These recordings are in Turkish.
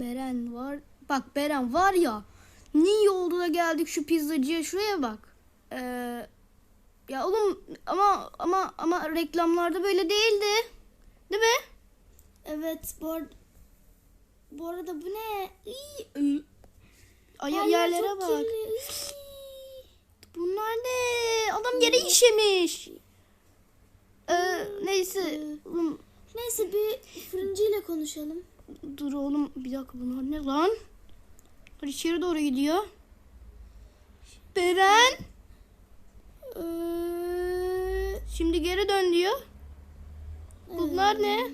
Beren var. Bak Beren var ya. Ne iyi oldu da geldik şu pizzacıya. Şuraya bak. Ee, ya oğlum ama ama ama reklamlarda böyle değildi. Değil mi? Evet bu arada, bu arada bu ne? İy, Ay yer yerlere çok bak. kirli. Iy. Bunlar ne? Adam yere işemiş. Ee, neyse. Oğlum, Neyse bir fırıncıyla konuşalım. Dur oğlum bir dakika bunlar ne lan? Bunlar içeri doğru gidiyor. Beren. Ee, Şimdi geri dön diyor. Bunlar ne?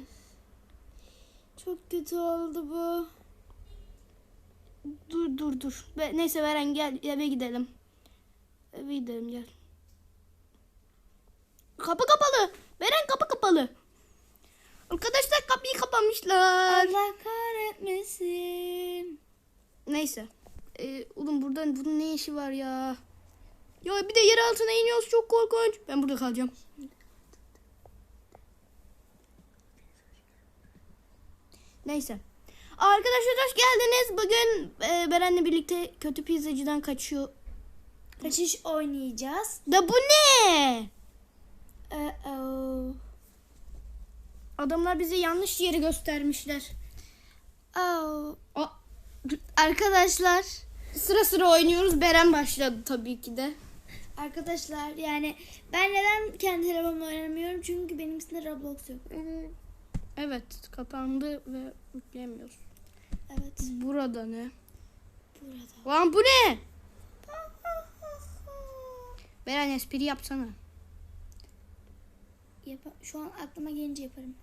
çok kötü oldu bu. Dur dur dur. Be- neyse Beren gel eve gidelim. Eve gidelim gel. Kapı kapalı. Beren kapı kapalı. Arkadaşlar kapıyı kapamışlar. Allah kahretmesin. Neyse. Ee, oğlum burada bunun ne işi var ya? Ya bir de yer altına iniyoruz çok korkunç. Ben burada kalacağım. Neyse. Arkadaşlar hoş geldiniz. Bugün e, Beren'le birlikte kötü pizzacıdan kaçıyor. Kaçış oynayacağız. Da bu ne? Uh-oh. Adamlar bize yanlış yeri göstermişler. Oh. O, Arkadaşlar, sıra sıra oynuyoruz. Beren başladı tabii ki de. arkadaşlar yani ben neden kendi telefonumla oynamıyorum? Çünkü benimkisinde Roblox yok. Evet kapandı ve yükleyemiyoruz. Evet. Burada ne? Burada. Lan bu ne? Beren espri yapsana. Yapa- Şu an aklıma gelince yaparım.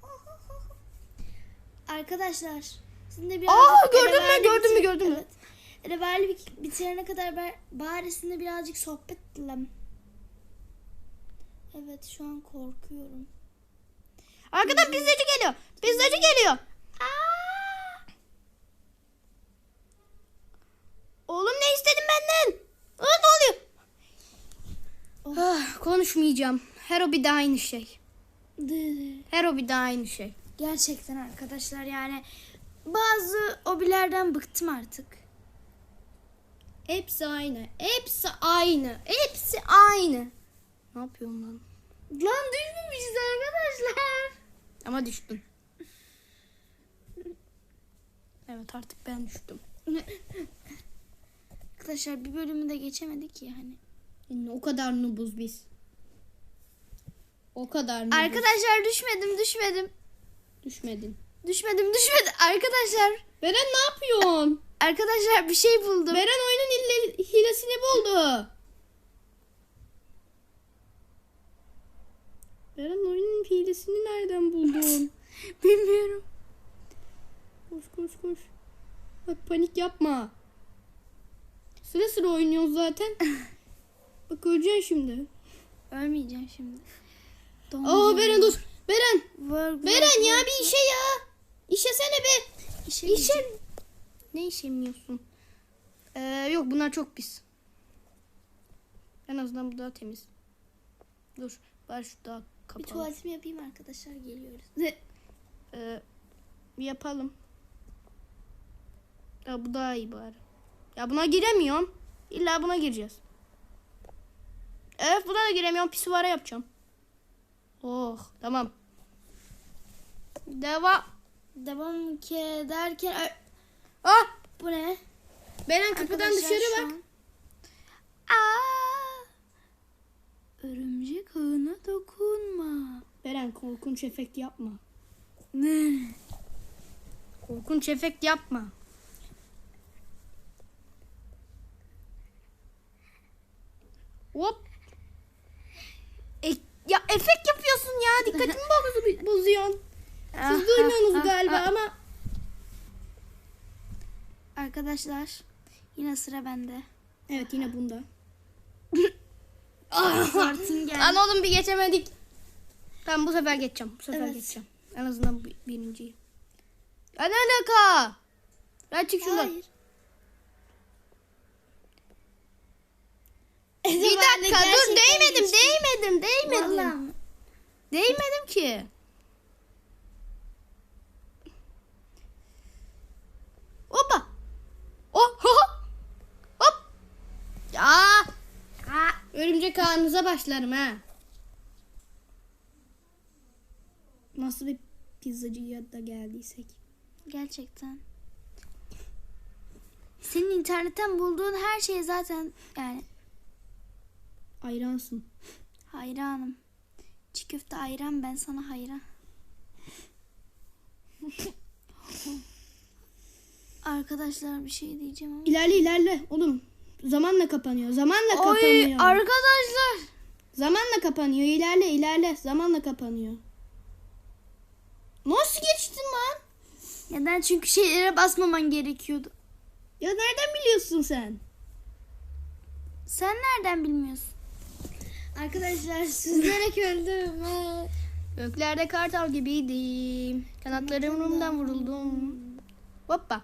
Arkadaşlar, sizin biraz Aa, gördün mü, gördün mü, gördün mü? Evet. Bit- bitirene kadar bari sizinle birazcık sohbet edelim. Evet, şu an korkuyorum. Arkadan pizzacı geliyor. Pizzacı geliyor. Oğlum ne istedin benden? Aa, ne oluyor? Ah, konuşmayacağım. Her o bir de aynı şey. Her o bir de aynı şey. Gerçekten arkadaşlar yani bazı obilerden bıktım artık. Hepsi aynı. Hepsi aynı. Hepsi aynı. Ne yapıyorum lan? Lan düşmemişiz arkadaşlar. Ama düştüm. Evet artık ben düştüm. Arkadaşlar bir bölümü de geçemedik ya hani. Yani o kadar nubuz biz. O kadar nubuz. Arkadaşlar düşmedim düşmedim. Düşmedin. Düşmedim düşmedim. Arkadaşlar Beren ne yapıyorsun? arkadaşlar bir şey buldum. Beren oyunun hile, hilesini buldu. Beren oyunun hilesini nereden buldun? Bilmiyorum. koş koş koş. Bak panik yapma. Sıra sıra oynuyoruz zaten. Bak öleceksin şimdi. Ölmeyeceğim şimdi. Aa Beren dur. Beren. Beren ya bir işe ya. İşesene be. İşe İşe. Ne işemiyorsun? Ee, yok bunlar çok pis. En azından bu daha temiz. Dur. Var şu daha Bir kapalı. tuvaletimi yapayım arkadaşlar geliyoruz. Ee, bir yapalım. Ya bu daha iyi bari. Ya buna giremiyorum. İlla buna gireceğiz. Evet buna da giremiyorum. Pisuvara yapacağım. Oh tamam. Devam. Devam ki derken Ah bu ne? Beren kapıdan Arkadaşlar dışarı bak. an- Aa! Örümcek ağına dokunma. Beren korkunç efekt yapma. Ne? Korkunç efekt yapma. Hop. E, ya efekt yapıyorsun ya. Dikkatimi bozuyorsun. bozuyorsun. Siz duymuyorsunuz galiba ama. Arkadaşlar yine sıra bende. Evet yine bunda. Gel. Lan oğlum bir geçemedik. Tamam bu sefer geçeceğim. Bu sefer Evet. geçeceğim. En azından bir- birinciyi. Ya ne alaka? Ben çık şuradan. Hayır. Bir dakika dur değmedim değmedim değmedim. Vallahi. Değmedim ki. Hoppa. Oh, hop. Hop. Ya. Ha. Örümcek ağınıza başlarım ha. Nasıl bir pizzacıya da geldiysek. Gerçekten. Senin internetten bulduğun her şey zaten yani. Hayransın. Hayranım. Çiğ köfte ayran ben sana hayran. Arkadaşlar bir şey diyeceğim ama. İlerle ilerle oğlum. Zamanla kapanıyor. Zamanla Oy kapanıyor. arkadaşlar. Zamanla kapanıyor. İlerle ilerle. Zamanla kapanıyor. Nasıl geçtin lan? Neden? Çünkü şeylere basmaman gerekiyordu. Ya nereden biliyorsun sen? Sen nereden bilmiyorsun? Arkadaşlar süzülerek öldüm. Göklerde kartal gibiydim. Kanatlarımdan vuruldum. Hoppa.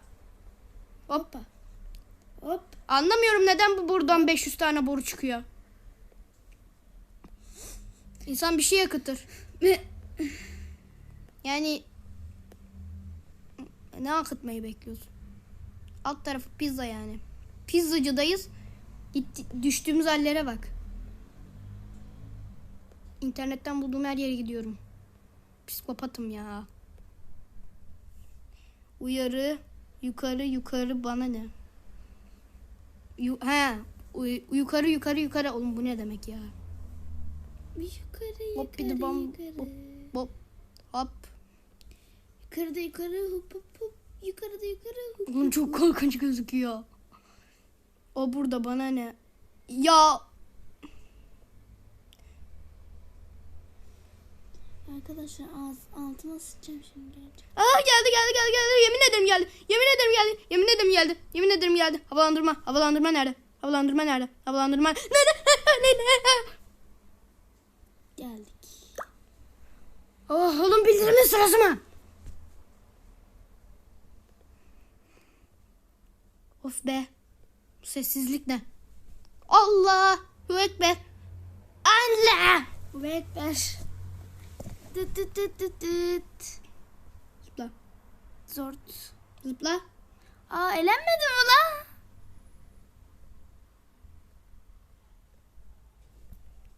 Hoppa. Hop. Anlamıyorum neden bu buradan 500 tane boru çıkıyor. İnsan bir şey yakıtır. Yani ne akıtmayı bekliyorsun? Alt tarafı pizza yani. Pizzacıdayız. Gitti, düştüğümüz hallere bak. İnternetten bulduğum her yere gidiyorum. Psikopatım ya. Uyarı yukarı yukarı bana ne? Yu he yukarı yukarı yukarı oğlum bu ne demek ya? Yukarı Hop bir de yukarı bam yukarı. hop hop hop. Yukarıda yukarı hop hop hop. Yukarıda yukarı hop. Oğlum çok korkunç gözüküyor. O burada bana ne? Ya Arkadaşlar ağız, altıma sıçacağım şimdi gerçekten. Aa geldi geldi geldi geldi. Yemin ederim geldi. Yemin ederim geldi. Yemin ederim geldi. Yemin ederim geldi. Havalandırma. Havalandırma nerede? Havalandırma nerede? Havalandırma nerede? Nerede? Geldik. Oh oğlum bildirimin sırası mı? Of be. Bu sessizlik ne? Allah. Ekber. Allah. Ekber. Dıt dıt dıt dıt dıt. Zıpla. Zort. Zıpla. Aa elenmedi mi lan?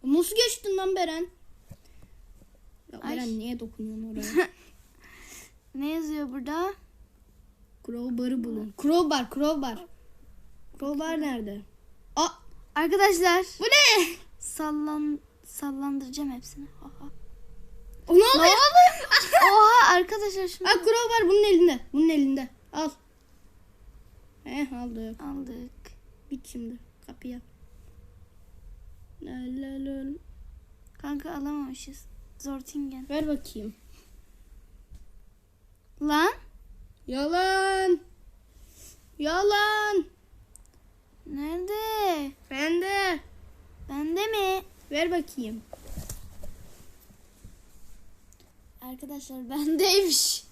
Nasıl geçtin lan Beren? Ya Ay. Beren niye dokunuyorsun oraya? Ne yazıyor burada? Crowbar'ı bulun. Crowbar, crowbar. Crowbar nerede? Aa, Arkadaşlar bu ne? sallan sallandıracağım hepsini. Ne oluyor? Oha arkadaşlar şunu Aa, crowbar bunun elinde. Bunun elinde. Al. He aldık. aldık. Git şimdi kapıya. La la la. Kanka alamamışız. Zortingen. Ver bakayım. Lan? Yalan. Yalan. Nerede? Bende. Bende mi? Ver bakayım. Arkadaşlar bendeymiş.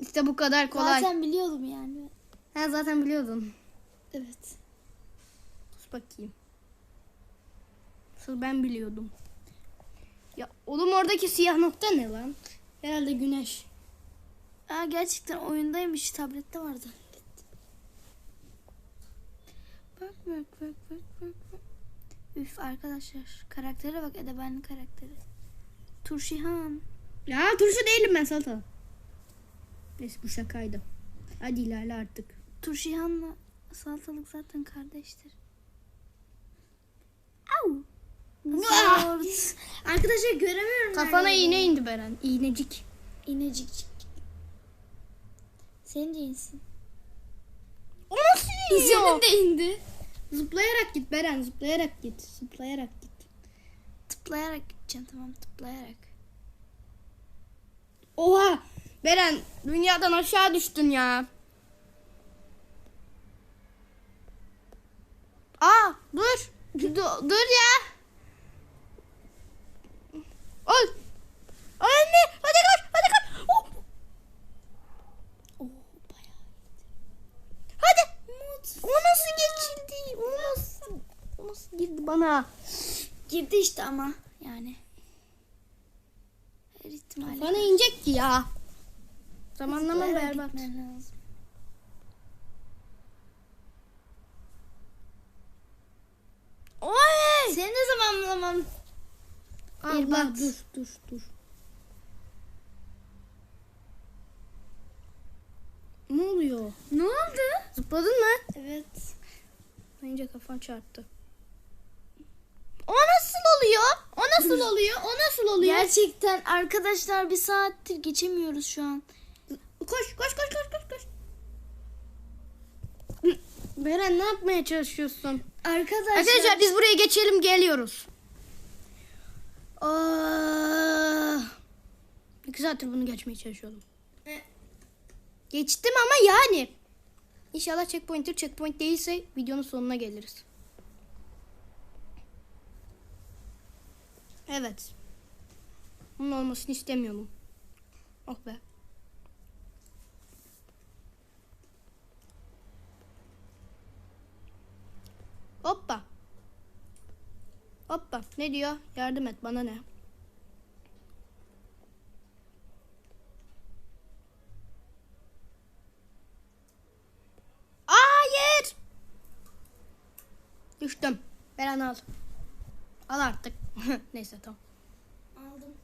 İşte bu kadar kolay. Zaten biliyordum yani. Ha zaten biliyordun. Evet. Sus bakayım. Asıl ben biliyordum. Ya oğlum oradaki siyah nokta ne lan? Herhalde güneş. Aa gerçekten oyundaymış. Tablette vardı. Bak bak bak bak bak. bak. Üf arkadaşlar. Karaktere bak Edebenli karakteri. Turşihan. Ya turşu değilim ben salata. Neyse bu şakaydı. Hadi ilerle artık. Turşihan'la salatalık zaten kardeştir. Au. Zort. Arkadaşlar göremiyorum. Kafana nerede iğne indi Beren. İğnecik. İnecik. Senin de insin. O nasıl Senin de indi. Zıplayarak git Beren. Zıplayarak git. Zıplayarak git. Tıplayarak gideceğim tamam tıplayarak. Oha. Beren dünyadan aşağı düştün ya. Aa dur. Dur, dur ya. Ol. Anne hadi koş hadi koş. Oh. Bayağı. Hadi. O nasıl geçildi? O nasıl, o nasıl girdi bana? Girdi işte ama ya. Zamanlama berbat. Oy! Senin de zamanlaman. Berbat. Dur dur dur. Ne oluyor? Ne oldu? Zıpladın mı? Evet. Bence kafan çarptı. Ona nasıl oluyor? O nasıl oluyor? O nasıl oluyor? Gerçekten arkadaşlar bir saattir geçemiyoruz şu an. Koş koş koş koş koş koş. Beren ne yapmaya çalışıyorsun? Arkadaşlar, Arkadaşlar biz buraya geçelim geliyoruz. Aa, iki saattir bunu geçmeye çalışıyordum. E. Geçtim ama yani. İnşallah checkpoint'tir. Checkpoint değilse videonun sonuna geliriz. Evet. Bunun olmasını istemiyordum. Oh be. Hoppa. Hoppa. Ne diyor? Yardım et bana ne? Hayır. Düştüm. Beren al. Al artık. Neyse tamam. aldım.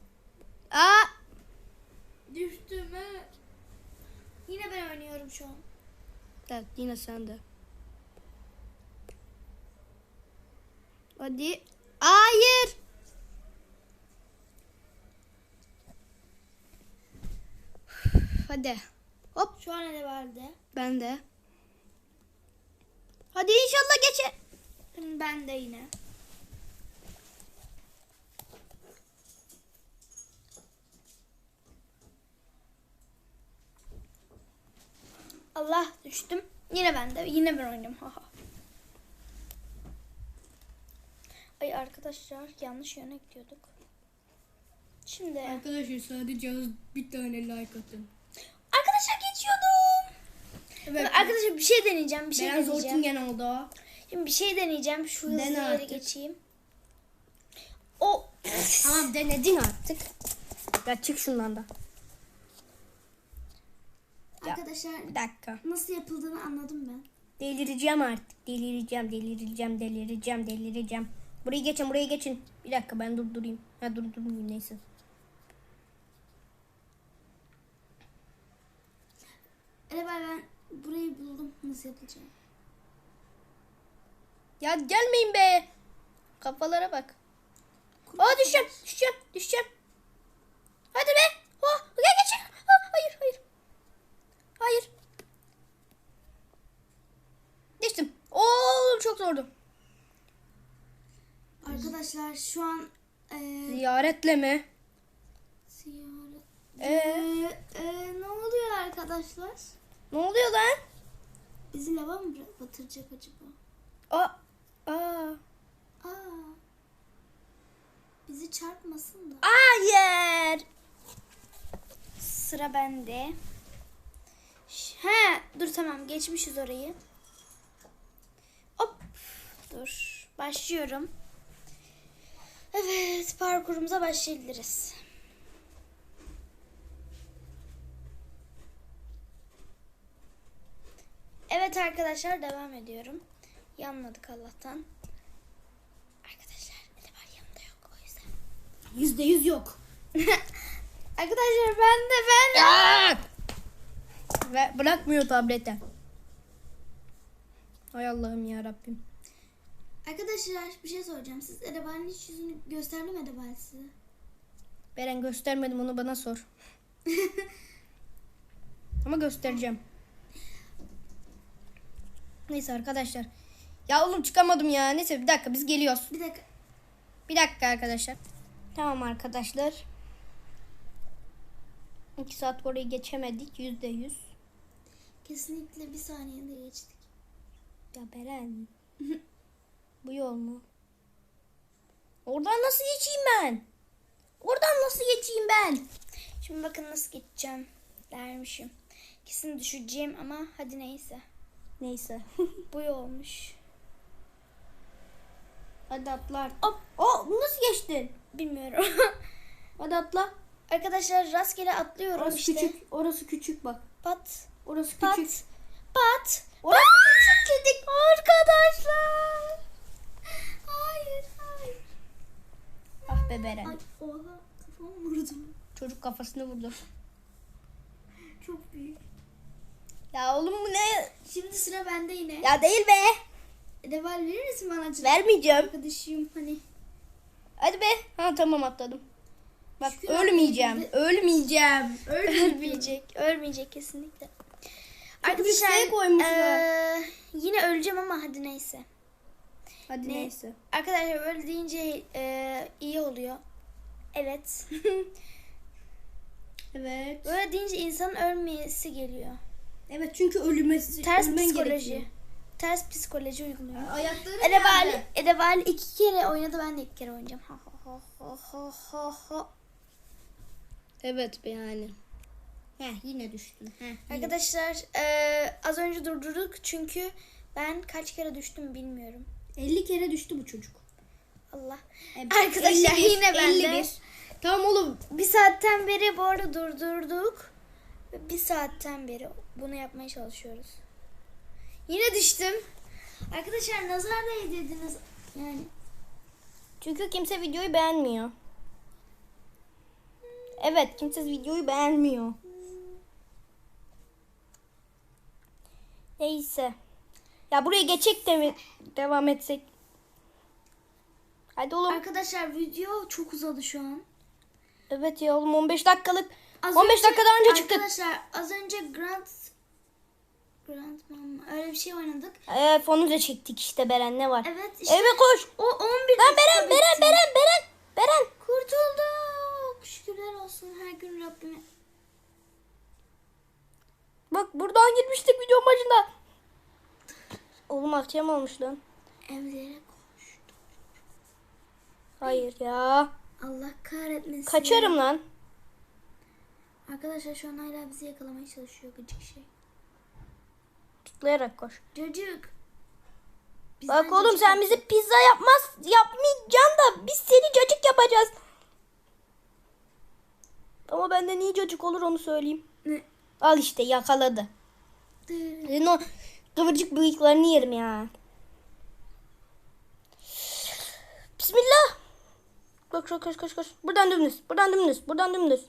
Aa, Düştüm evet. Yine ben oynuyorum şu an. evet yine sende. Hadi. Hayır. Hadi. Hop Şu an ne vardı? ben de. Hadi inşallah geçer. Ben de yine. Allah düştüm. Yine ben de. Yine ben oynadım. Haha. Ay arkadaşlar yanlış yöne gidiyorduk. Şimdi Arkadaşlar sadece bir tane like atın. arkadaşlar geçiyordum. Evet. Arkadaşlar bir şey deneyeceğim. Bir şey Biraz deneyeceğim. Ortingen oldu. Şimdi bir şey deneyeceğim. Şu hızlı Dene yere geçeyim. O Tamam denedin artık. Ya çık şundan da. Arkadaşlar Bir dakika. nasıl yapıldığını anladım ben. Delireceğim artık. Delireceğim, delireceğim, delireceğim, delireceğim. Burayı geçin, burayı geçin. Bir dakika ben durdurayım. Ha durdurmayayım neyse. Erebay ben burayı buldum nasıl yapılacağını. Ya gelmeyin be. Kafalara bak. Aa düşeceğim, düşeceğim, düşeceğim. Hadi be. Oh, gel geçin. Ah, hayır, hayır. Hayır. Geçtim. Zordu. Arkadaşlar şu an eee Ziyaretle mi? ziyaret Ee, Eee, eee, ne oluyor arkadaşlar? ne oluyor lan? Bizi lava mı batıracak acaba? Aa, aa. Aa. Bizi çarpmasın da. Hayır. Sıra bende. He, dur tamam geçmişiz orayı. Dur. Başlıyorum. Evet, parkurumuza başlayabiliriz. Evet arkadaşlar devam ediyorum. Yanmadık Allah'tan. Arkadaşlar Eleber yanımda yok o yüzden. Yüzde yüz yok. Arkadaşlar ben de ben de. Ve bırakmıyor tablete. Hay Allah'ım ya Rabbim. Arkadaşlar bir şey soracağım. Siz Erebal'in hiç yüzünü gösterdi mi Erebal size? Beren göstermedim onu bana sor. Ama göstereceğim. Neyse arkadaşlar. Ya oğlum çıkamadım ya. Neyse bir dakika biz geliyoruz. Bir dakika. Bir dakika arkadaşlar. Tamam arkadaşlar. İki saat orayı geçemedik. Yüzde yüz. Kesinlikle bir saniyede geçtik. Ya Beren. Bu yol mu? Oradan nasıl geçeyim ben? Oradan nasıl geçeyim ben? Şimdi bakın nasıl gideceğim dermişim. Kesin düşeceğim ama hadi neyse. Neyse. Bu olmuş. Hadi atla artık. Hop. Oh, nasıl geçtin? Bilmiyorum. Hadi atla. Arkadaşlar rastgele atlıyorum Orası işte. küçük. Orası küçük bak. Pat. Orası Pat. küçük. Pat. Orası küçük dedik. Arkadaşlar. Hayır hayır. Ah Ah be Beren. Ay oha kafamı vurdum. Çocuk kafasını vurdu. Çok büyük. Ya oğlum bu ne? Şimdi sıra bende yine. Ya değil be. Deval verir misin bana? canım? Vermeyeceğim. Arkadaşım hani. Hadi be. Ha tamam atladım. Bak Şükür ölmeyeceğim. abi. Ölmeyeceğim. Ölmeyecek. Ölmeyecek kesinlikle. yükseğe koymuşlar. eee, yine öleceğim ama hadi neyse. Hadi Ne? neyse. Arkadaşlar öyle deyince eee, iyi oluyor. Evet. Evet. Böyle deyince insanın ölmeyesi geliyor. Evet çünkü ölüme Ters psikoloji. gerekiyor. Ters psikoloji uyguluyor. Ayakları Edebali, Edebali iki kere oynadı ben de iki kere oynayacağım. Ha ha ha ha ha ha. Evet be yani. Heh yine düştün. Heh, yine. Arkadaşlar eee, az önce durdurduk çünkü ben kaç kere düştüm bilmiyorum. 50 kere düştü bu çocuk. Allah. Evet, Arkadaşlar 51, yine bende. 51. Tamam oğlum. Bir saatten beri bu arada durdurduk. Bir saatten beri bunu yapmaya çalışıyoruz. Yine düştüm. Arkadaşlar nazar değdirdiniz. Yani Çünkü kimse videoyu beğenmiyor. Evet kimse videoyu beğenmiyor. Neyse. Ya buraya geçecek de mi devam etsek? Hadi oğlum. arkadaşlar video çok uzadı şu an. Evet ya oğlum 15 dakikalık. Az 15 önce- dakikadan önce çıktık. Arkadaşlar az önce Grand Grand Mama öyle bir şey oynadık. Ee, fonu da çektik işte Beren ne var? Evet işte Eve koş. o 11 Lan Beren Beren bitti. Beren Beren. Beren. Kurtulduk. Şükürler olsun her gün Rabbime. Bak buradan girmiştik video başında. Oğlum akşam olmuş lan. Evlere koş. Hayır ya. Allah kahretmesin. Kaçarım lan. Arkadaşlar şu an hala bizi yakalamaya çalışıyor gıcık şey. Tıklayarak koş. Bak Bizden oğlum cacık sen bizi pizza yapmaz yapmayacaksın da biz seni cacık yapacağız. Ama benden iyi cacık olur onu söyleyeyim. Ne? Al işte yakaladı. O kıvırcık bıyıklarını yerim ya. Bismillah. Koş koş koş koş koş. Buradan dümdüz. Buradan dümdüz. Buradan dümdüz.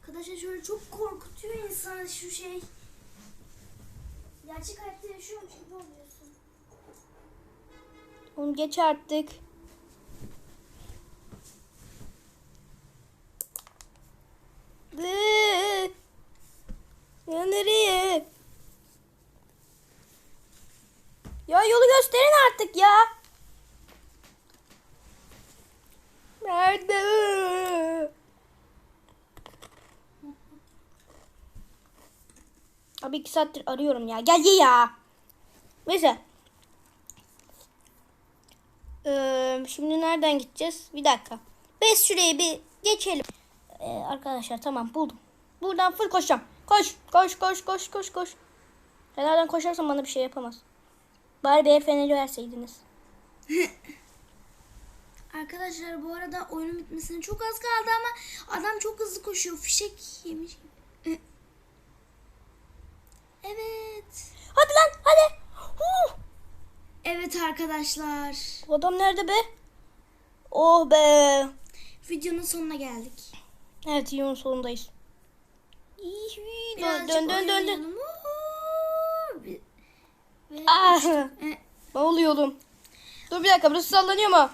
Arkadaşlar şöyle çok korkutuyor insan şu şey. Gerçek hayatta yaşıyormuş gibi oluyorsun. Oğlum geç artık. Iıı. Ya nereye? Ya yolu gösterin artık ya. Nerede? Abi iki saattir arıyorum ya. Gel ye ya. Neyse. Ee, şimdi nereden gideceğiz? Bir dakika. Biz şurayı bir geçelim. Ee, arkadaşlar tamam buldum. Buradan full koşacağım. Koş koş koş koş koş koş. Nereden koşarsam bana bir şey yapamaz. Bari bir feneri verseydiniz. Arkadaşlar bu arada oyunun bitmesine çok az kaldı ama adam çok hızlı koşuyor. Fişek yemiş. Evet. Hadi lan hadi. Huh. Evet arkadaşlar. Adam nerede be? Oh be. Videonun sonuna geldik. Evet yolun sonundayız. Dön dön dön dön. dön. Ah. Ne oluyor oğlum? Dur bir dakika burası sallanıyor mu?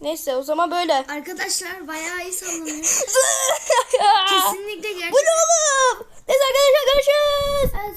Neyse o zaman böyle. Arkadaşlar bayağı iyi sallanıyor. Kesinlikle gerçek. Bu ne oğlum? Neyse arkadaşlar görüşürüz.